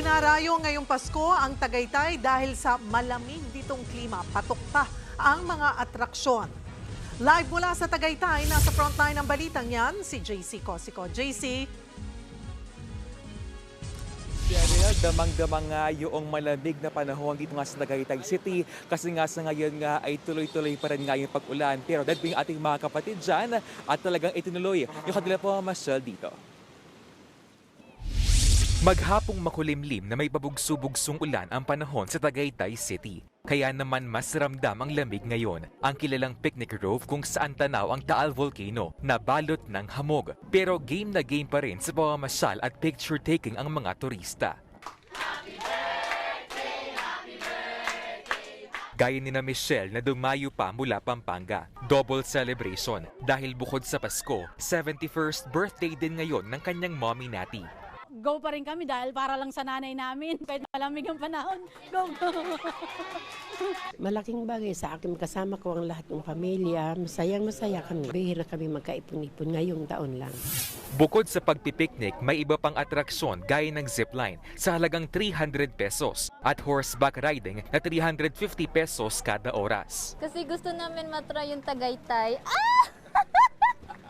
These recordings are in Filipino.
Dinarayo ngayong Pasko ang Tagaytay dahil sa malamig ditong klima. Patok pa ang mga atraksyon. Live mula sa Tagaytay, nasa frontline ng balitang yan, si JC Cosico. JC, damang-damang nga yung malamig na panahon dito nga sa Tagaytay City kasi nga sa ngayon nga ay tuloy-tuloy pa rin nga yung pag-ulan. Pero dahil yung ating mga kapatid dyan at talagang itinuloy yung kanila po masyal dito. Maghapong makulimlim na may babugso-bugsong ulan ang panahon sa Tagaytay City. Kaya naman mas ramdam ang lamig ngayon. Ang kilalang picnic grove kung saan tanaw ang Taal Volcano na balot ng hamog. Pero game na game pa rin sa pamamasyal at picture taking ang mga turista. Gaya ni na Michelle na dumayo pa mula Pampanga. Double celebration dahil bukod sa Pasko, 71st birthday din ngayon ng kanyang mommy Nati. Go pa rin kami dahil para lang sa nanay namin. Kahit malamig ang panahon, go, go. Malaking bagay sa akin, kasama ko ang lahat ng pamilya. Masayang masaya kami. Bihira kami magkaipon-ipon ngayong taon lang. Bukod sa pagpipiknik, may iba pang atraksyon gaya ng zipline sa halagang 300 pesos at horseback riding na 350 pesos kada oras. Kasi gusto namin matry yung Tagaytay. Ah!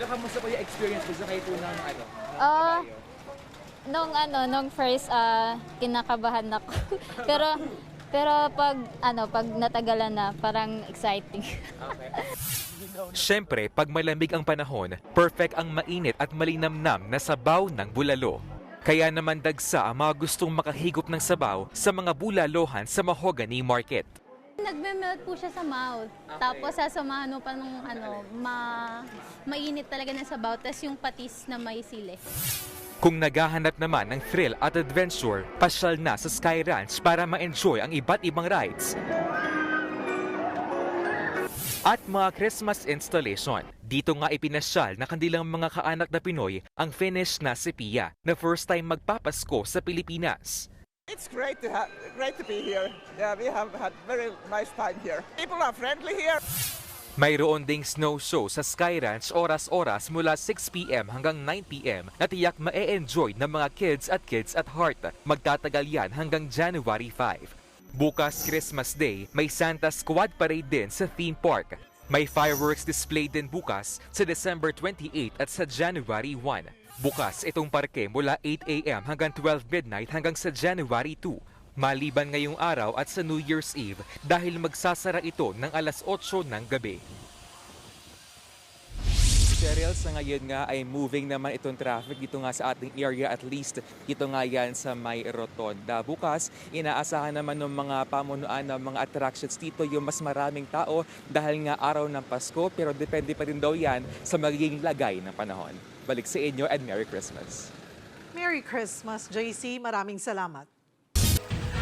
Kamusta po yung experience mo sa kayo po ng ano? Ah, nung ano, nung first ah, kinakabahan ako. pero pero pag ano, pag natagalan na, parang exciting. Siyempre, pag malamig ang panahon, perfect ang mainit at malinamnam na sabaw ng bulalo. Kaya naman dagsa ang mga gustong makahigop ng sabaw sa mga bulalohan sa Mahogany Market. Nagme-melt po siya sa mouth. Tapos sasamahan mo pa ng ano, ma mainit talaga ng sabaw. Tapos yung patis na may sili. Kung naghahanap naman ng thrill at adventure, pasyal na sa Sky Ranch para ma-enjoy ang iba't ibang rides. At mga Christmas installation. Dito nga ipinasyal na kandilang mga kaanak na Pinoy ang finish na si Pia na first time magpapasko sa Pilipinas. It's great to have, great to be here. Yeah, we have had very nice time here. People are friendly here. Mayroon ding snow show sa Sky Ranch oras-oras mula 6pm hanggang 9pm na tiyak ma-enjoy ng mga kids at kids at heart. Magtatagal yan hanggang January 5. Bukas Christmas Day, may Santa Squad Parade din sa theme park. May fireworks display din bukas sa December 28 at sa January 1. Bukas itong parke mula 8am hanggang 12 midnight hanggang sa January 2. Maliban ngayong araw at sa New Year's Eve dahil magsasara ito ng alas 8 ng gabi. Cheryl, sa ngayon nga ay moving naman itong traffic dito nga sa ating area at least dito nga yan sa may rotonda. Bukas, inaasahan naman ng mga pamunuan ng mga attractions dito yung mas maraming tao dahil nga araw ng Pasko pero depende pa rin daw yan sa magiging lagay ng panahon. Balik sa inyo and Merry Christmas. Merry Christmas, JC. Maraming salamat.